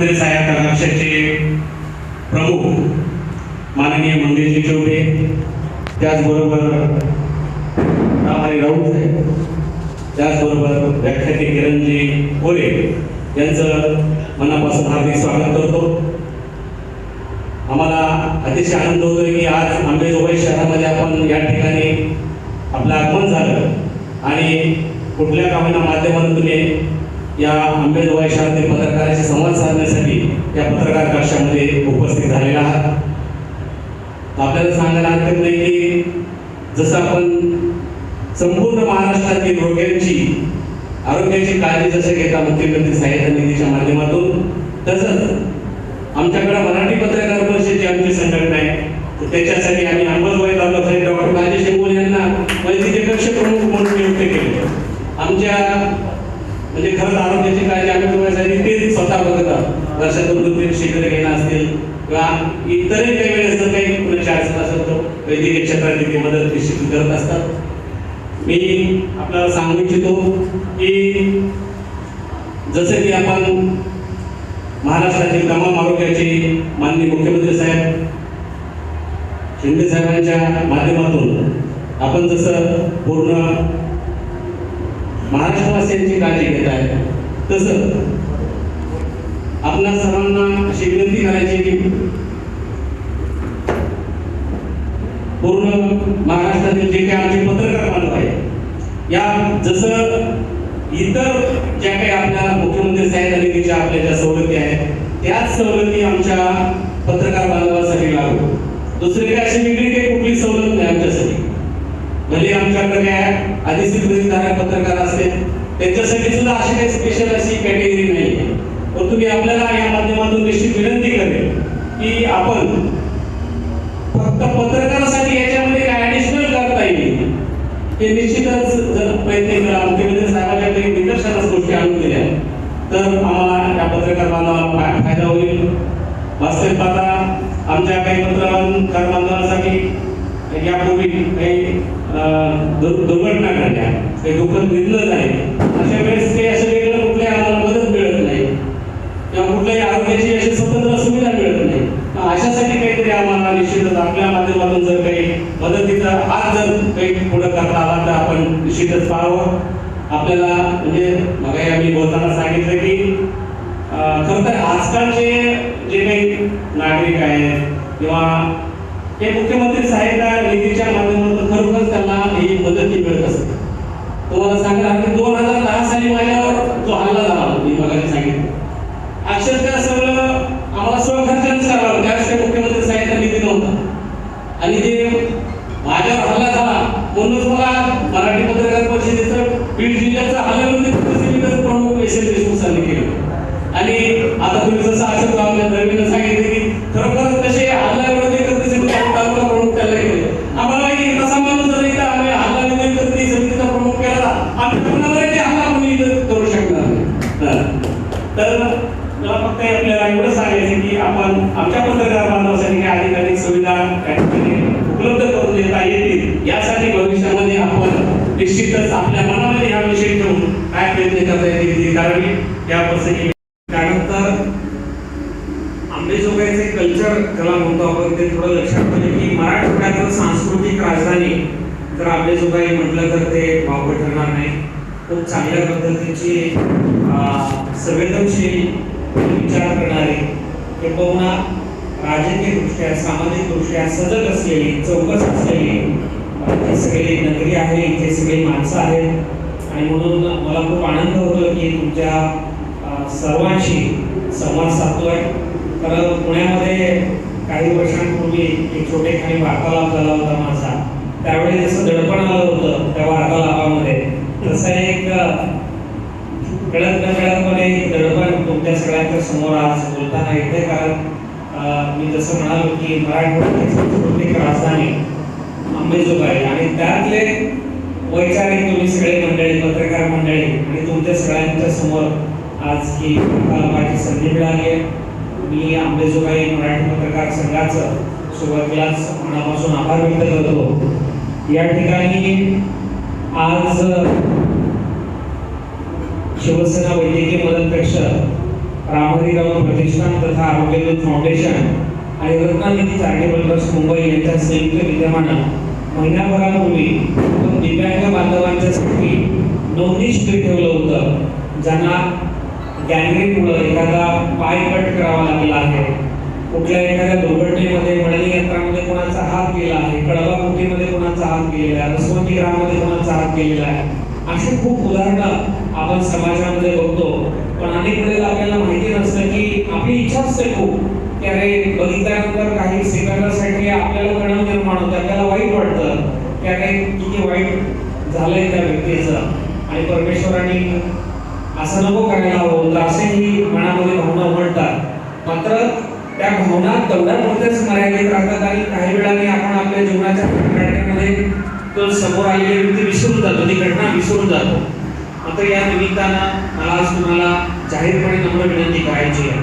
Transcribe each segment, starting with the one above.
सहाय्यता कक्षाचे प्रमुख माननीय मंगेशजी चौबे त्याचबरोबर रामहरी राऊत साहेब त्याचबरोबर व्याख्याते किरणजी कोरे यांचं मनापासून हार्दिक स्वागत करतो. आम्हाला अतिशय आनंद होतोय की आज अंबेजोगाई शहरामध्ये आपण या ठिकाणी आपलं आगमन झालं. आणि कुठल्या कामांना माध्यमातून या आंबेदवाई शाळेतील पत्रकाराशी संवाद साधण्यासाठी या पत्रकार कक्षामध्ये उपस्थित झालेला आहात. आपल्याला सांगायला हरकत नाही की जसं आपण संपूर्ण महाराष्ट्रातील रोग्यांची आरोग्याची काळजी जसं घेता मुख्यमंत्री सहाय्यता निधीच्या माध्यमातून तसंच आमच्याकडे मराठी पत्रकार परिषदेची आमची संघटना आहे. त्याच्यासाठी आम्ही अंबरबाई तालुक्यासाठी डॉक्टर राजेश शेंगोल यांना वैद्यकीय कक्ष प्रमुख म्हणून नियुक्त केले. आमच्या म्हणजे खरंच आरोग्याची काळजी आम्ही तुम्हाला ते स्वतः बघत आहोत. वर्षातून दोन तीन शिबिर घेणं असतील किंवा इतरही काही वेळेस जर काही कुणाची अडचण असेल तर वैद्यकीय क्षेत्रात ते मदत निश्चित करत असतात. मी आपल्याला सांगू इच्छितो की जसं की आपण महाराष्ट्रातील तमाम आरोग्याचे माननीय मुख्यमंत्री साहेब शिंदे साहेबांच्या माध्यमातून आपण जसं पूर्ण महाराष्ट्रवासियांची काळजी घेत आहे तसं आपल्या सर्वांना अशी विनंती करायची की पूर्ण महाराष्ट्रातील जे काही आमचे पत्रकार बांधव आहेत या जसं इतर ज्या काही आपल्या मुख्यमंत्री सहाय्यता निधीच्या आपल्या ज्या सवलती आहेत त्याच सवलती आमच्या पत्रकार बांधवासाठी लागू. दुसरी काही अशी वेगळी काही कुठली सवलत नाही आमच्यासाठी. भले आमच्याकडे काय अधिस्वीकृत धारक म्हणजे पत्रकार असतील त्यांच्यासाठी सुद्धा अशी काही स्पेशल अशी कॅटेगरी नाही परंतु तुम्ही आपल्याला या माध्यमातून निश्चित विनंती करेल की आपण फक्त पत्रकारासाठी याच्यामध्ये काय ॲडिशनल करता येईल हे निश्चितच जर प्रयत्न करा. मुख्यमंत्री साहेबांच्या काही निदर्शनास गोष्टी आणून दिल्या. तर आम्हाला या पत्रकार बांधवाला फायदा होईल. वास्तविक पाहता आमच्या काही पत्रकार बांधवांसाठी यापूर्वी काही अं, दुर- दुर्घटना घडल्या काही दुःखद निधन झाले अशा वेळेस काही असं वेगळं कुठल्याही आम्हाला मदत मिळत नाही किंवा कुठल्याही आरोग्याची अशी स्वतंत्र सुविधा मिळत नाही मग अशासाठी काहीतरी आम्हाला निश्चितच आपल्या माध्यमातून जर काही मदतीचा हात जर काही पुढे करता आला तर आपण निश्चितच पाहावं आपल्याला म्हणजे मग आम्ही बोलताना सांगितलं की अं, खरं तर आजकालचे जे काही नागरिक आहेत किंवा हे मुख्यमंत्री सहायता निधीच्या माध्यमातून खरोखरच त्यांना ही मदत ही मिळत असते तुम्हाला सांगणार की दोन हजार दहा साली माझ्यावर जो हल्ला झाला मी मगाशी सांगितलं अक्षरशः सगळं आम्हाला स्वखर्चानेच करावं लागलं. त्यावेळेस काही मुख्यमंत्री सहायता निधी नव्हता आणि ते माझ्यावर हल्ला झाला म्हणूनच मला मराठी पत्रकार परिषदेचं बीड जिल्ह्याचं हल्ल्यामध्ये प्रतिनिधित्व प्रमुख एस एल देशमुख सरांनी केलं आणि आता तुम्ही जसं अशोक गावच्या दरम्यान सांगितलं की खरोखरच तसे हल्ल्याविरोधी कृती समितीचा तालुका प्रमुख त्याला केले आम्हाला माहिती आहे, तसा माणूस जर इथं आम्ही हल्ला विरोधी कृती समितीचा प्रमुख केला आम्ही कोणावरही हल्ला कोणी इथं करू शकणार नाही हं. तर मला फक्त आपल्याला एवढं सांगायचं की आपण आमच्या पत्रकार बांधवासाठी काही अधिकाधिक सुविधा त्या ठिकाणी उपलब्ध करून देता येतील यासाठी भविष्यामध्ये आपण निश्चितच आपल्या मनामध्ये हा विषय ठेवून काय प्रयत्न करता येतील ते या प्रसंगी त्यानंतर आंबेजोगाईचे कल्चर ज्याला म्हणतो आपण ते थोडं लक्षात ठेवले की मराठवाड्याचं सांस्कृतिक राजधानी तर आंबेजोगाई म्हटलं तर ते वावगं ठरणार नाही. खूप चांगल्या पद्धतीची संवेदनशील विचार करणारी किंबहुना राजकीय दृष्ट्या सामाजिक दृष्ट्या सजग असलेली चौकस असलेली ही सगळी नगरी आहे इथे सगळी माणसं आहेत. आणि म्हणून मला खूप आनंद होतो की तुमच्या सर्वांशी संवाद साधतोय. कारण पुण्यामध्ये काही वर्षांपूर्वी एक छोटेखानी वार्तालाप झाला होता माझा. त्यावेळी जसं दडपण आलं होतं त्या वार्तालापामध्ये तसं एक कळत न कळतपणे दडपण तुमच्या सगळ्यांच्या समोर आज बोलताना येते. कारण मी जसं म्हणालो की मराठवाड्याची राजधानी अंबेजोगाई आणि त्यातले वैचारिक तुम्ही सगळे मंडळी पत्रकार मंडळी आणि तुमच्या सगळ्यांच्या समोर आज ही माझी संधी मिळाली. आहे मी अंबेजोगाई मराठी पत्रकार संघाचं सुरुवातीलाच मनापासून आभार व्यक्त करतो. या ठिकाणी आज शिवसेना वैद्यकीय मदत कक्ष रामहरीराव प्रतिष्ठान तथा आरोग्यदूत फाउंडेशन आणि रत्नानिधी चॅरिटेबल ट्रस्ट मुंबई यांच्या संयुक्त विद्यमानं महिन्याभरापूर्वी आपण दिव्यांग बांधवांच्यासाठी नोंदणी शिबिर ठेवलं होतं. ज्यांना गँग्रीनमुळं एखादा पाय कट करावा लागला आहे. कुठल्या एखाद्या दुर्घटनेमध्ये मळणी यंत्रामध्ये कोणाचा हात गेला आहे कळवा मुठीमध्ये कोणाचा हात गेलेला आहे रसवंती ग्रामामध्ये कोणाचा हात गेलेला आहे. अशी खूप उदाहरणं आपण समाजामध्ये बघतो. पण अनेक वेळेला आपल्याला माहिती नसतं की आपली इच्छा असते खूप. की अरे बघितल्यानंतर काही सेकंदासाठी आपल्याला कणव निर्माण होतं आपल्याला वाईट काही किती वाईट झालंय त्या व्यक्तीचं. आणि परमेश्वराने असं नको करायला हवं. तर असेही मनामध्ये भावना उमटतात मात्र त्या भावना तेवढ्यापुरतेच मर्यादित राहतात आणि काही वेळाने आपण आपल्या जीवनाच्या घटनेमध्ये तो समोर आलेली व्यक्ती विसरून जातो. ती घटना विसरून जातो. मात्र या निमित्तानं मला आज तुम्हाला जाहीरपणे नम्र विनंती करायची आहे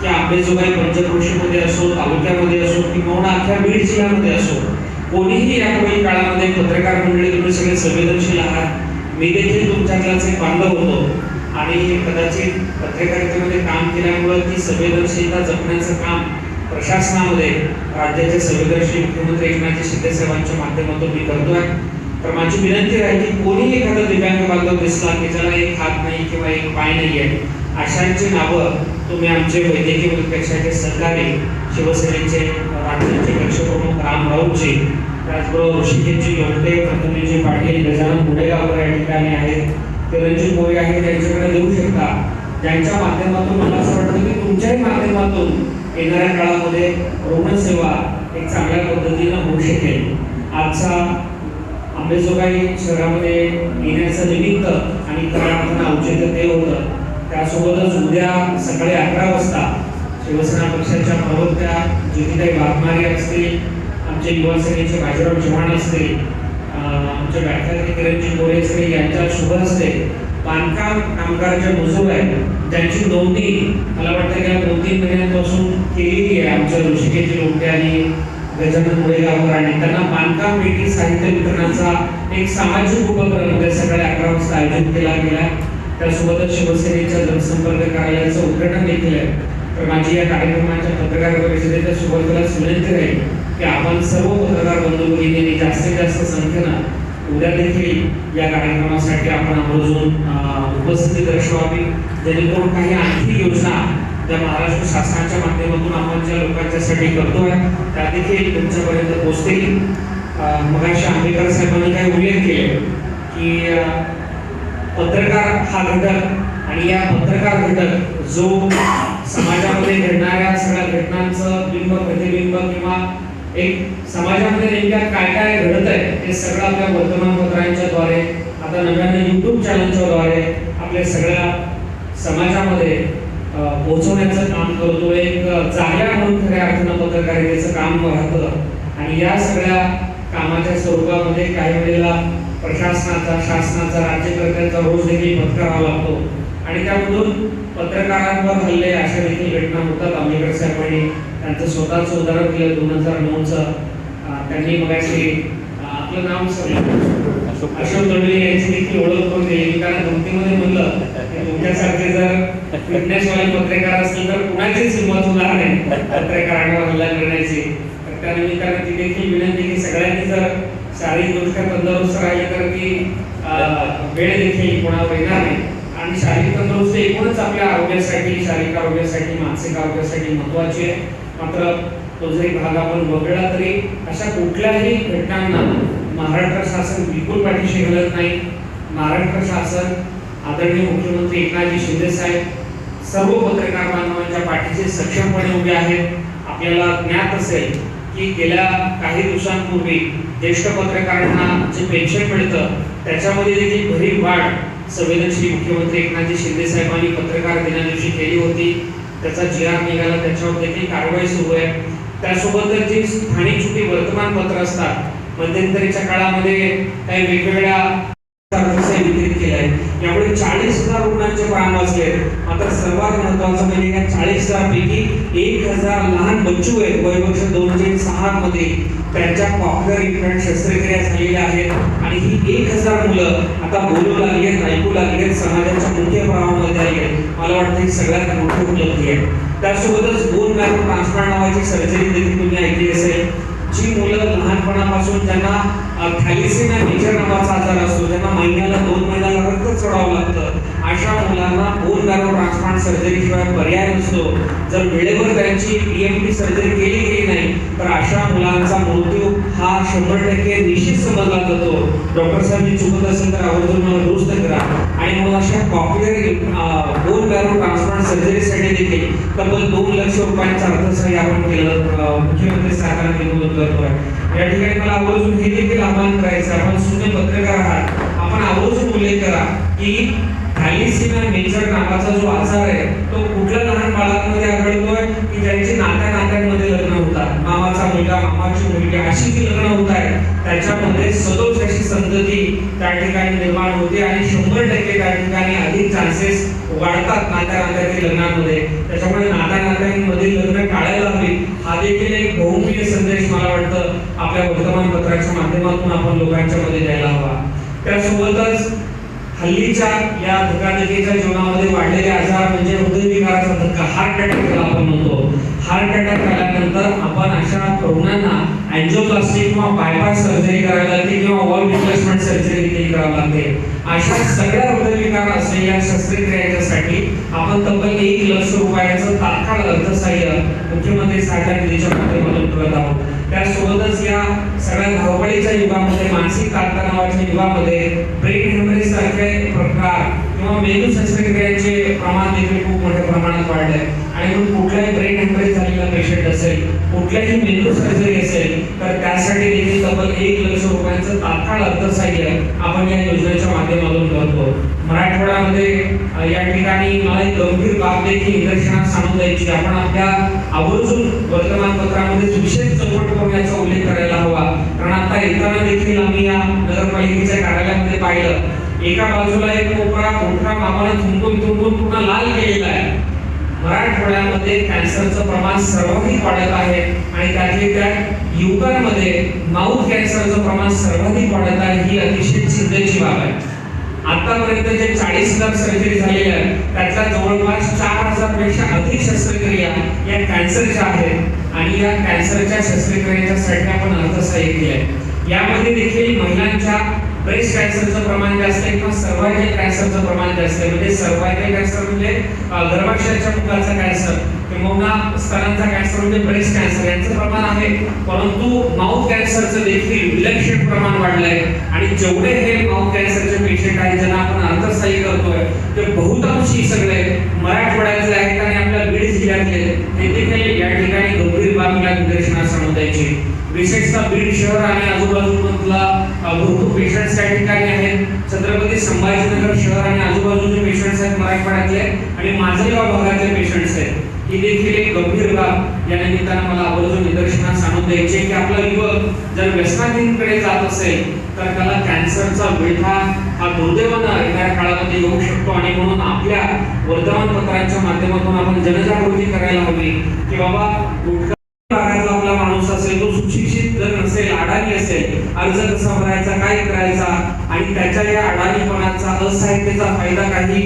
की आंबेजोगाई पंचक्रोशीमध्ये असो तालुक्यामध्ये असो किंवा अख्ख्या बीड जिल्ह्यामध्ये असो कोणीही यापुढील काळामध्ये पत्रकार मंडळी तुम्ही सगळे संवेदनशील आहात. मी देखील तुमच्यातलाच एक बांधव होतो. आणि कदाचित पत्रकारितेमध्ये काम केल्यामुळं ती संवेदनशीलता जपण्याचं काम प्रशासनामध्ये राज्याचे संवेदनशील मुख्यमंत्री एकनाथ शिंदे साहेबांच्या माध्यमातून मी करतो आहे तर माझी विनंती आहे की कोणीही एखादा दिव्यांग बांधव दिसला की ज्याला एक हात नाही किंवा एक पाय नाही आहे अशांची नावं तुम्ही आमचे वैद्यकीय परीक्षाचे सरकारी शिवसेनेचे राज्याचे पक्षप्रमुख राम राऊतजी त्याचबरोबर ऋषिकेशजी लोमटे प्रथमेशजी पाटील गजानन मुडेगावकर या ठिकाणी आहेत. ते रणजित मोरे आहेत त्यांच्याकडे देऊ शकता. ज्यांच्या माध्यमातून मला असं वाटतं की तुमच्याही माध्यमातून येणाऱ्या काळामध्ये रुग्णसेवा एक चांगल्या पद्धतीनं होऊ शकेल. आजचा आंबेजोगाई शहरामध्ये येण्याचं निमित्त आणि करार्थानं औचित्य ते होतं. त्यासोबतच उद्या सकाळी अकरा वाजता शिवसेना पक्षाच्या प्रवक्त्या ज्योतिताई वाघमारे असतील आमचे युवा सेनेचे बाजीराव चव्हाण असतील आमचे व्याख्याते किरणजी असतील यांच्या शुभ हस्ते बांधकाम कामगार जे मजूर आहेत. त्यांची नोंदणी मला वाटतं की दोन तीन महिन्यांपासून केलेली आहे आमच्या ऋषिकेश लोमटे आणि गजानन मुळेगावकर आणि त्यांना बांधकाम पेटी साहित्य वितरणाचा एक सामाजिक उपक्रम उद्या सकाळी अकरा वाजता आयोजित केला गेला. त्यासोबतच शिवसेनेच्या जनसंपर्क कार्यालयाचं उद्घाटन देखील आहे. तर माझी या कार्यक्रमाच्या पत्रकार परिषदेच्या सुरुवातीला विनंती राहील की आपण सर्व पत्रकार बंधू भगिनींनी जास्तीत जास्त संख्येनं उद्या देखील या कार्यक्रमासाठी आपण आवर्जून उपस्थिती दर्शवावी जेणेकरून काही आणखी योजना ज्या महाराष्ट्र शासनाच्या माध्यमातून आपण ज्या लोकांच्यासाठी करतोय त्या देखील तुमच्यापर्यंत पोचतील मग मगाशी आंबेडकर साहेबांनी काही उल्लेख केले की पत्रकार हा घटक आणि या पत्रकार घटक जो समाजामध्ये घडणाऱ्या सगळ्या घटनांचं बिंब प्रतिबिंब किंवा एक समाजामध्ये नेमक्या काय काय घडत आहे ते सगळं आपल्या वर्तमानपत्रांच्या द्वारे आता नव्याने युट्यूब चॅनलच्या द्वारे आपल्या सगळ्या समाजामध्ये पोहोचवण्याचं काम करतो. एक जाग्या म्हणून खऱ्या अर्थानं पत्रकारितेचं काम राहतं आणि या सगळ्या कामाच्या स्वरूपामध्ये काही वेळेला प्रशासनाचा शासनाचा राज्यकर्त्यांचा रोज देखील पत्करावा लागतो. आणि त्यामधून पत्रकारांवर हल्ले अशा देखील घटना होतात. आंबेडकर साहेबांनी त्यांचं स्वतःचं उदाहरण दिलं दोन हजार नऊचं. त्यांनी अं, आपलं नाव सांगितलं अशोक दंडे. यांची देखील ओळख करून दिली कारण गमतीमध्ये म्हणलं की तुमच्यासारखे जर फिटनेसवाले पत्रकार असतील तर कुणाचीच हिंमत होणार नाही पत्रकारांवर हल्ला करण्याची. तर त्या निमित्तानं ती देखील विनंती की सगळ्यांनी जर शारीरिकदृष्ट्या तंदुरुस्त राहिले तर ती वेळ देखील कोणावर येणार नाही. आणि शारीरिक तंदुरुस्ती एकूणच आपल्या आरोग्यासाठी शारीरिक आरोग्यासाठी मानसिक आरोग्यासाठी महत्वाची आहे. मात्र तो जरी भाग आपण वगळला तरी अशा कुठल्याही घटनांना महाराष्ट्र शासन बिलकुल पाठीशी घालत नाही. महाराष्ट्र शासन आदरणीय मुख्यमंत्री एकनाथजी शिंदे साहेब सर्व पत्रकार बांधवांच्या पाठीचे सक्षमपणे उभे आहेत. आपल्याला ज्ञात असेल की गेल्या काही दिवसांपूर्वी ज्येष्ठ पत्रकारांना जे पेन्शन मिळतं त्याच्यामध्ये देखील भरीव वाढ संवेदनशील मुख्यमंत्री एकनाथजी शिंदे साहेबांनी पत्रकार दिनादिवशी केली होती. त्याचा जी आर निघाला त्याच्यावर देखील कारवाई सुरू आहे. त्यासोबतच जी स्थानिक छोटी वर्तमानपत्र असतात मध्यंतरीच्या काळामध्ये काही वेगवेगळ्या वितरित केल्या आहेत. यामुळे चाळीस हजार रुग्णांचे प्राण वाचले मात्र महत्वाचं म्हणजे या चाळीस हजारपैकी एक हजार लहान बच्चू आहेत. वयवर्ष दोनशे सहा मध्ये. त्यांच्या कॉक्टर इम्प्लांट शस्त्रक्रिया झालेल्या आहेत. आणि ही एक हजार मुलं आता बोलू लागली आहेत ऐकू लागली आहेत समाजाच्या मुख्य प्रवाहामध्ये आली आहेत. मला वाटतं ही सगळ्यात मोठी उपलब्धी आहे. त्यासोबतच बोन मॅरो ट्रान्सप्लांट नावाची सर्जरी देखील तुम्ही ऐकली असेल. जी मुलं लहानपणापासून ज्यांना थॅलिसिमिया मेजर नावाचा आजार असतो ज्यांना महिन्याला दोन महिन्याला रक्त चढावं लागतं अशा मुलांना बोन मॅरो ट्रान्सप्लांट सर्जरी शिवाय पर्याय नसतो. जर वेळेवर त्यांची डी एम टी सर्जरी केली गेली नाही तर अशा मुलांचा मृत्यू हा शंभर टक्के निश्चित समजला जातो डॉक्टर साहेब चुकत असेल तर आवर्जून मला दुरुस्त करा. आणि मग अशा कॉक्लिअर बोन बॅरो ट्रान्सप्लांट सर्जरीसाठी देखील तब्बल दोन लक्ष रुपयांचा अर्थसहाय्य आपण केलं मुख्यमंत्री सरकारने निवडून करतोय या ठिकाणी मला आवर्जून हे देखील आवाहन करायचं आपण शून्य पत्रकार आहात. आपण आवर्जून उल्लेख करा की थॅलिसिमिया मेजर नावाचा जो आजार आहे तो कुठल्या लहान बाळांमध्ये आढळतोय? की ज्यांची नात्या नात्यांमध्ये लग्न मामाचा मुलगा मामाची मुलगी अशी जी लग्न होत आहेत त्याच्यामध्ये सदोष अशी संतती त्या ठिकाणी निर्माण होते आणि शंभर टक्के त्या ठिकाणी अधिक चान्सेस वाढतात नात्या नात्यातील लग्नांमध्ये. त्याच्यामुळे नात्या नात्यांमध्ये लग्न टाळायला हवी. हा देखील एक बहुमूल्य संदेश मला वाटतं आपल्या वर्तमानपत्राच्या माध्यमातून आपण लोकांच्या मध्ये द्यायला हवा. त्यासोबतच हल्लीच्या या धकाधकीच्या जीवनामध्ये वाढलेले आजार म्हणजे हृदयविकाराचा धक्का हार्ट अटॅक ज्याला आपण म्हणतो. हार्ट अटॅक झाल्यानंतर आपण अशा रुग्णांना अँजिओप्लास्टी किंवा बायपास सर्जरी करावी लागते किंवा वॉल रिप्लेसमेंट सर्जरी देखील करावी लागते. अशा सगळ्या हृदयविकार असलेल्या शस्त्रक्रियांच्यासाठी आपण तब्बल एक लक्ष रुपयाचं तात्काळ अर्थसहाय्य मुख्यमंत्री सहायता निधीच्या माध्यमातून करत आहोत. त्यासोबतच या सगळ्या धावपळीच्या युगामध्ये मानसिक ताणतणावाच्या युगामध्ये ब्रेन हेमरेज सारखे प्रकार किंवा मेंदू शस्त्रक्रियांचे प्रमाण देखील खूप मोठ्या प्रमाणात वाढले आणि म्हणून कुठलाही ब्रेन हेमरेज झालेला पेशंट असेल कुठल्याही मेंदू सर्जरी असेल तर त्यासाठी देखील तब्बल एक लक्ष रुपयांचं तात्काळ अर्थसहाय्य आपण या योजनेच्या माध्यमातून करतो मराठवाड्यामध्ये या ठिकाणी मला एक गंभीर बाब देखील निदर्शनात सांगून द्यायची आपण आपल्या आवर्जून वर्तमानपत्रामध्ये विशेष चौकट करण्याचा उल्लेख करायला हवा. कारण आता येताना देखील आम्ही या नगरपालिकेच्या कार्यालयामध्ये पाहिलं. एका बाजूला एक कोपरा मोठा मामाने थुंकून थुंकून पूर्ण लाल केलेला आहे. मराठवाड्यामध्ये कॅन्सरचं प्रमाण सर्वाधिक वाढत आहे आणि त्यातले त्या युवकांमध्ये माउथ कॅन्सरचं प्रमाण सर्वाधिक वाढत आहे ही अतिशय चिंतेची बाब आहे. आतापर्यंत जे चाळीस हजार सर्जरी झालेल्या आहेत त्यातल्या जवळपास चार हजारपेक्षा अधिक शस्त्रक्रिया या कॅन्सरच्या आहेत आणि या कॅन्सरच्या शस्त्रक्रियेच्या साठी आपण अर्थसहाय्य आहे यामध्ये देखील महिलांच्या ब्रेस्ट कॅन्सरचं प्रमाण जास्त आहे किंवा सर्वायकल कॅन्सरचं प्रमाण जास्त आहे? म्हणजे सर्वायकल कॅन्सर म्हणजे गर्भाशयाच्या मुखाचा कॅन्सर किंवा स्तनांचा कॅन्सर म्हणजे ब्रेस्ट कॅन्सर यांचं प्रमाण आहे. परंतु माउथ कॅन्सरचं देखील विलक्षण प्रमाण वाढलंय. आणि जेवढे हे माउथ कॅन्सरचे पेशंट आहेत ज्यांना आपण अर्थसहाय्य करतोय ते बहुतांशी सगळे मराठवाड्यातले आहेत आणि आपल्या बीड जिल्ह्यातले हे देखील या ठिकाणी गंभीर बाबीला निदर्शनास आणून द्यायची विशेषतः बीड शहर आणि आजूबाजूमधला भरपूर पेशंट्स त्या ठिकाणी आहेत. छत्रपती संभाजीनगर शहर आणि आजूबाजूचे पेशंट्स आहेत मराठवाड्यातले आणि माजलगाव भागातले पेशंट्स आहेत. ही देखील एक गंभीर बाब या निमित्तानं मला आवर्जून निदर्शनास आणून द्यायचे की आपला युवक जर व्यसनाधीनकडे जात असेल तर त्याला कॅन्सरचा विळखा हा दुर्दैवानं येणाऱ्या काळामध्ये येऊ शकतो आणि म्हणून आपल्या वर्तमानपत्रांच्या माध्यमातून आपण जनजागृती करायला हवी की बाबा भागातला आपला माणूस असेल तो सुशिक्षित जर नसेल अडाणी असेल अर्ज कसा भरायचा काय करायचा आणि त्याच्या या अडाणीपणाचा असाहित्यचा फायदा काही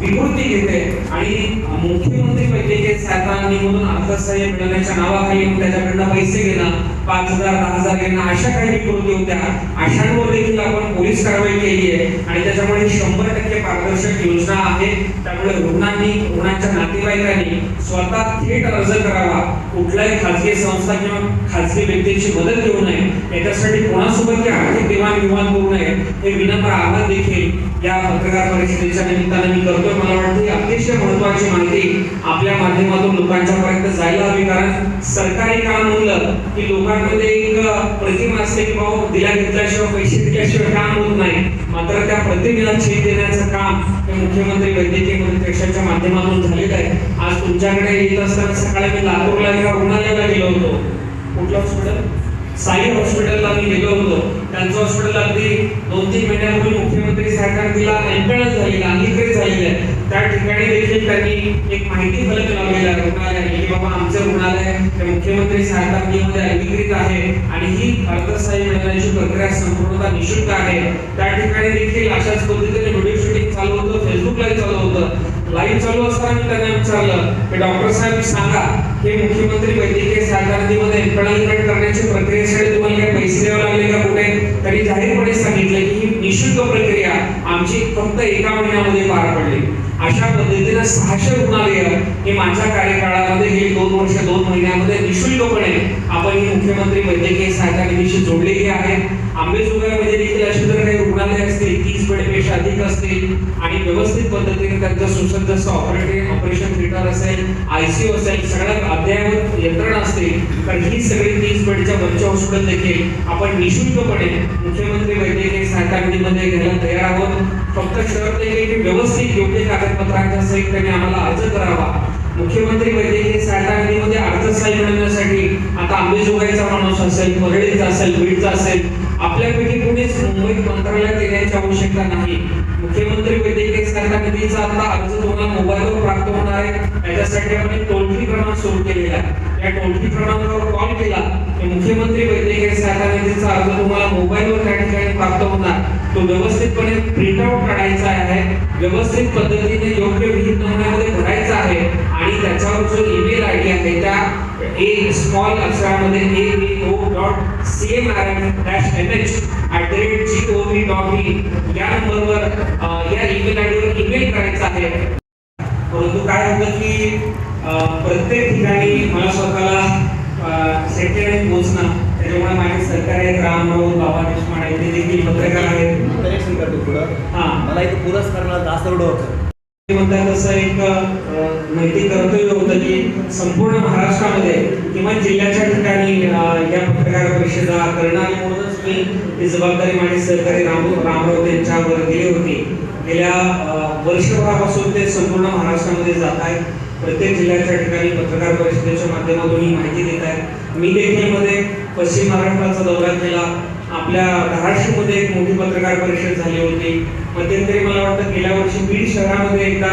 विकृती घेते आणि मुख्यमंत्री वैद्यकीय सहायता निधीमधून अर्थसहाय्य मिळवण्याच्या नावाखाली त्याच्याकडनं पैसे घेणं पाच हजार दहा हजार घेणं अशा काही कृती होत्या. अशांवर देखील आपण पोलीस कारवाई केली आहे. आणि त्याच्यामुळे शंभर टक्के पारदर्शक योजना आहे. त्यामुळे रुग्णांनी रुग्णांच्या नातेवाईकांनी स्वतः थेट अर्ज करावा. कुठल्याही खाजगी संस्था किंवा खाजगी व्यक्तींची मदत घेऊ नये. याच्यासाठी कोणासोबत आर्थिक देवाणघेवाण करू नये. हे विनम्र आव्हान देखील या पत्रकार परिषदेच्या निमित्ताने मी करतोय. मला वाटतं अतिशय महत्वाची माहिती आपल्या माध्यमातून माध्यमातून लोकांच्यापर्यंत जायला हवी कारण सरकारी काम म्हणलं की लोकांमध्ये एक प्रतिमा असते की बाबा दिल्या घेतल्याशिवाय पैसे दिल्याशिवाय काम होत नाही. मात्र त्या प्रतिमेला छेद देण्याचं काम हे मुख्यमंत्री वैद्यकीय मंत्रिपक्षाच्या माध्यमातून झालेलं आहे. आज तुमच्याकडे येत असताना सकाळी मी लातूरला एका रुग्णालयाला गेलो होतो. कुठलं हॉस्पिटल साई हॉस्पिटलला मी गेलो होतो. त्यांचं हॉस्पिटल अगदी दोन तीन महिन्यापूर्वी मुख्यमंत्री सरकार तिला एम्पेनच झालेला अंगीकृत झालेला आहे. त्या ठिकाणी देखील त्यांनी एक माहिती फलक लावलेला रुग्णालय की बाबा आमचं रुग्णालय हे मुख्यमंत्री सहायता निधीमध्ये अंगीकृत आहे आणि ही अर्थसहाय्य मिळण्याची प्रक्रिया संपूर्णतः निशुल्क आहे. त्या ठिकाणी देखील अशाच पद्धतीने व्हिडिओ शूटिंग चालू होतं फेसबुक लाईव्ह चालू होतं. लाईव्ह चालू असताना मी त्यांना विचारलं की डॉक्टर साहेब सांगा हे मुख्यमंत्री वैद्यकीय सहायता निधीमध्ये एम्पॅनलमेंट करण्याची प्रक्रियेसाठी तुम्हाला काही पैसे द्यावे लागले का कुठे? त्यांनी जाहीरपणे सांगितलं की ही निशुल्क प्रक्रिया आमची फक्त एका महिन्यामध्ये पार पडली. अशा पद्धतीने सहाशे रुग्णालय हे माझ्या कार्यकाळामध्ये हे दोन वर्ष दोन महिन्यामध्ये निशुल्कपणे आपण ही मुख्यमंत्री वैद्यकीय सहायता निधीशी जोडलेली आहे. आंबेजोगाईमध्ये देखील अशी जर काही रुग्णालय असतील तीस बेडपेक्षा अधिक असतील आणि व्यवस्थित पद्धतीने त्यांचं सुसज्ज असं ऑपरेटिंग ऑपरेशन थिएटर असेल आयसीयू असेल सगळ्यात अद्ययावत यंत्रणा असतील तर ही सगळी तीस बेडच्या बच्चा हॉस्पिटल देखील आपण निशुल्कपणे मुख्यमंत्री वैद्यकीय सहायता निधीमध्ये घ्यायला तयार आहोत. फक्त शर्त आहे की व्यवस्थित योग्य कागदपत्रांच्या सहित त्यांनी आम्हाला अर्ज करावा. मुख्यमंत्री म्हणजे वैद्यकीय सहायता निधीमध्ये अर्थसहाय्य मिळवण्यासाठी आता आंबेजोगाईचा माणूस असेल परळीचा असेल बीडचा असेल आपल्यापैकी कुणीच मुंबईत मंत्रालयात येण्याची आवश्यकता नाही. मुख्यमंत्री म्हणजे वैद्यकीय सहायता निधीचा आता अर्ज तुम्हाला मोबाईलवर प्राप्त होणार आहे. याच्यासाठी आपण एक टोल फ्री क्रमांक सुरू केलेला आहे. या टोल फ्री क्रमांकावर कॉल केला की मुख्यमंत्री म्हणजे वैद्यकीय सहायता निधीचा अर्ज तुम्हाला मोबाईलवर त्या ठिकाणी प्राप्त होणार. तो व्यवस्थितपणे प्रिंट आउट काढायचा आहे. व्यवस्थित पद्धतीने योग्य विहित नमुन्यामध्ये भरायचा आहे. आणि त्याच्यावर जो ईमेल आय डी आहे त्या ए small अक्षरामध्ये A B O dot C M R M dash M H at the rate G O V dot E या नंबरवर या ईमेल आय डीवर ईमेल करायचा आहे. परंतु काय होतं की प्रत्येक ठिकाणी मला स्वतःला सेक्रेटरी पोहोचणं त्याच्यामुळे माझे सरकार आहेत राम बाबा देशमाने ते देखील पत्रकार आहेत. पुढं. हा. मला इथं पुरस्काराला जास्त एवढं होतं ते म्हणतात तसं एक नैतिक कर्तव्य होतं की संपूर्ण महाराष्ट्रामध्ये किमान जिल्ह्याच्या ठिकाणी या पत्रकार परिषदा करणं आणि म्हणूनच मी ही जबाबदारी माझे सहकारी राम रामराव यांच्यावर दिली होती. गेल्या वर्षभरापासून ते संपूर्ण महाराष्ट्रामध्ये जात आहेत. प्रत्येक जिल्ह्याच्या ठिकाणी पत्रकार परिषदेच्या माध्यमातून ही माहिती देत आहेत. मी देखील मध्ये पश्चिम महाराष्ट्राचा दौरा केला. आपल्या धाराशिवमध्ये एक मोठी पत्रकार परिषद झाली होती. मध्यंतरी मला वाटतं गेल्या वर्षी बीड शहरामध्ये एकदा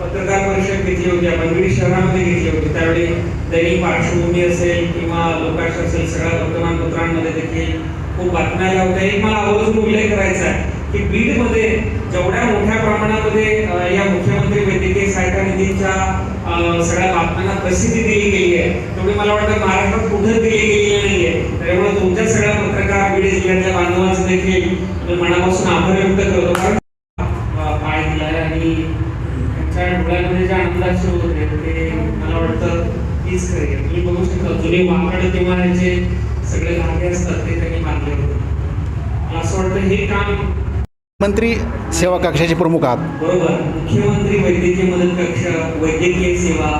पत्रकार परिषद घेतली होती. आपण बीड शहरामध्ये घेतली होती. त्यावेळी दैनिक पार्श्वभूमी असेल किंवा लोकांश असेल सगळ्या वर्तमानपत्रांमध्ये देखील खूप बातम्या आल्या होत्या. एक मला आवर्जून उल्लेख करायचा आहे की बीडमध्ये जेवढ्या मोठ्या प्रमाणामध्ये या मुख्यमंत्री वैद्यकीय सहायता निधीच्या सगळ्या बातम्यांना प्रसिद्धी दिली गेली आहे. तेवढी मला वाटतं महाराष्ट्रात कुठं दिली गेलेली नाहीये. त्यामुळे तुमच्या सगळ्या पत्रकार बीड जिल्ह्यातल्या बांधवांचं देखील मनापासून आभार व्यक्त करतो. कारण पाय दिलाय आणि त्यांच्या डोळ्यामध्ये जे आनंदाचे होते ते मला वाटतं तीच खरे तुम्ही बघू शकता जुने वाकड किंवा जे सगळे धागे असतात ते त्यांनी बांधले होते. मला असं वाटतं हे काम मंत्री सेवा कक्षाचे प्रमुख आहात. बरोबर. मुख्यमंत्री वैद्यकीय मदत कक्ष वैद्यकीय सेवा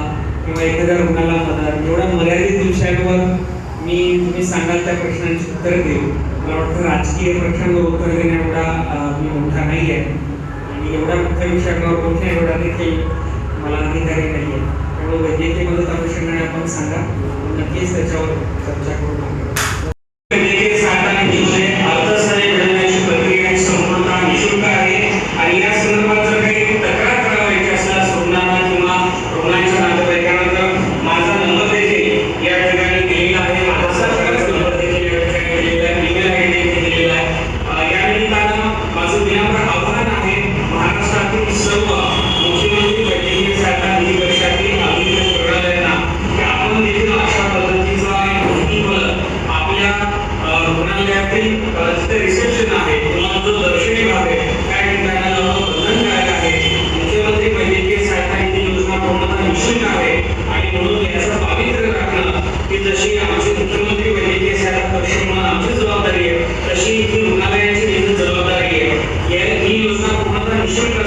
किंवा एखाद्या रुग्णाला मदत एवढ्या मर्यादित विषयांवर मी तुम्ही सांगाल त्या प्रश्नांची उत्तर देऊ. मला वाटतं राजकीय प्रश्नांवर उत्तर देणे एवढा अं, मी मोठा नाही आहे आणि एवढ्या मोठ्या विषयांवर बोलण्या एवढा देखील मला अधिकारी नाही आहे त्यामुळे वैद्यकीय मदत अनुषंगाने आपण सांगा. नक्कीच त्याच्यावर चर्चा करू रुग्णालयातील रिसेप्शन आहे. किंवा जो दर्शनी भाग आहे. त्या ठिकाणाला बंधनकारक आहे? मुख्यमंत्री वैद्यकीय सहायता ही योजना पूर्णतः निशुल्क आहे. आणि म्हणून याचं पावित्र्य राखणं की जशी आमची मुख्यमंत्री वैद्यकीय सहायता परिषद म्हणून आमची जबाबदारी आहे तशी ही रुग्णालयाची देखील जबाबदारी आहे. ही योजना पूर्णतः निशुल्क